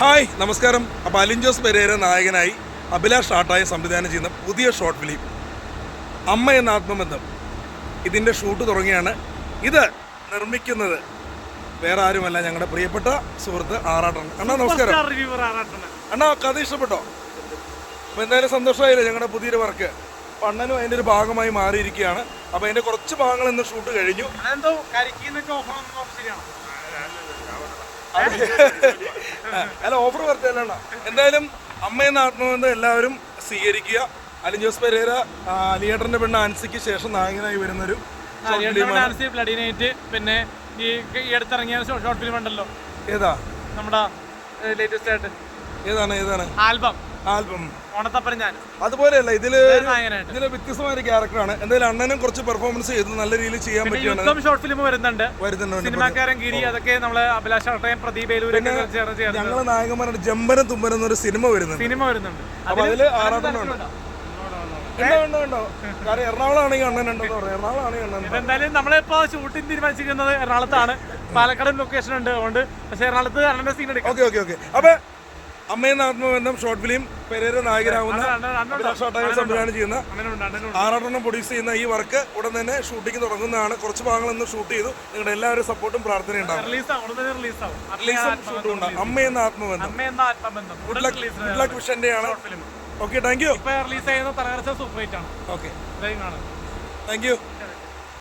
Hi നമസ്കാരം. അപ്പോൾ Alin Jose Pereira നായകനായി അഭിലാഷ് ഷാട്ടായി സംവിധാനം ചെയ്യുന്ന പുതിയ ഷോർട്ട് ഫിലിം അമ്മ എന്ന ആത്മബന്ധം. ഇതിന്റെ ഷൂട്ട് തുടങ്ങിയാണ് ഇത് നിർമ്മിക്കുന്നത്. വേറെ ആരുമല്ല ഞങ്ങളുടെ പ്രിയപ്പെട്ട സുഹൃത്ത് ആറാട്ടൻ. അണ്ണാ നമസ്കാരം. അണ്ണാ കഥ ഇഷ്ടപ്പെട്ടോ? അപ്പോൾ എന്തായാലും സന്തോഷമായില്ലേ ഞങ്ങളുടെ പുതിയൊരു വർക്ക്? പണ്ണനും അണ്ണനും അതിന്റെ ഒരു ഭാഗമായി മാറിയിരിക്കുകയാണ്. അപ്പോൾ അതിന്റെ കുറച്ച് ഭാഗങ്ങൾ ഇന്ന് ഷൂട്ട് കഴിഞ്ഞു. അല്ല ഓഫർ പറഞ്ഞല്ല എന്തായാലും അമ്മ എന്ന ആത്മബന്ധം എല്ലാവരും സ്വീകരിക്കുക. അലിൻ ജോസ് പെരേര ലീഡറിന്റെ പെണ്ണ് ആൻസിക്ക് ശേഷം നായകനായി വരുന്നൊരു നൈറ്റ് പിന്നെ ഈ ഈ അടുത്തിറങ്ങിയ ഷോർട്ട് ഫിലിം ഉണ്ടല്ലോ. ഏതാ? നമ്മുടെ ലേറ്റസ്റ്റ് ആയിട്ട്. ഏതാണ് ഏതാണ്? ആൽബം. ആൽബം. അതുപോലെയല്ല ഇതിൽ ഇതിൽ വ്യത്യസ്തമായ ഒരു ക്യാരക്ടറാണ്. എന്തായാലും അണ്ണനും കുറച്ച് പെർഫോമൻസ് ചെയ്ത്. നല്ല രീതിയിൽ ചെയ്യാൻ പറ്റിയാണ്. ഷോർട്ട് ഫിലിം വരുന്നുണ്ട്. വരുന്നുണ്ട് സിനിമാക്കാരൻ ഗിരി അതൊക്കെ നമ്മൾ അഭിലാഷ് പ്രദീപ് ഞങ്ങളെ നായകന്മാരുടെ ജമ്പനം തുമ്പനും എന്നൊരു സിനിമ വരുന്നുണ്ട്. സിനിമ വരുന്നുണ്ട്. അപ്പൊ അതിൽ ആറാട്ടനുണ്ട്. എന്തായാലും നമ്മളിപ്പോ ഷൂട്ടിംഗ് തീരുമാനിച്ചിരിക്കുന്നത് എറണാകുളത്താണ്. പാലക്കാട് ലൊക്കേഷൻ ഉണ്ട് അതുകൊണ്ട് പക്ഷെ എറണാകുളത്ത് അണ്ണന്റെ സീൻ എടുക്കാം. Okay okay okay. അപ്പൊ അമ്മയെന്ന ആത്മബന്ധം ഷോർട്ട് ഫിലിം പെരേര നായകനാവുന്ന അണ്ണൻ- അണ്ണനുണ്ടോ? അഭിലാഷ് ആട്ടായ സംവിധാനം ചെയ്യുന്ന ആറാട്ടെണ്ണം പ്രൊഡ്യൂസ് ചെയ്യുന്ന ഈ വർക്ക് ഉടൻ തന്നെ ഷൂട്ടിങ് തുടങ്ങുന്നതാണ്. കുറച്ച് ഭാഗങ്ങൾ ഇന്ന് ഷൂട്ട് ചെയ്തു. നിങ്ങളുടെ എല്ലാവരും സപ്പോർട്ടും പ്രാർത്ഥനയും ഉണ്ടാവും. റിലീസ് ഷൂട്ടും ഉണ്ടാവും. അമ്മയെന്ന ആത്മബന്ധം ഗുഡ് ലക്ക് ഗുഡ് ലക്ക് വിഷന്റെ ആണ് ഓക്കെ താങ്ക് യു റിലീസ് ചെയ്യുന്ന സൂപ്പർ ഹിറ്റ് ആണ്. Okay thank you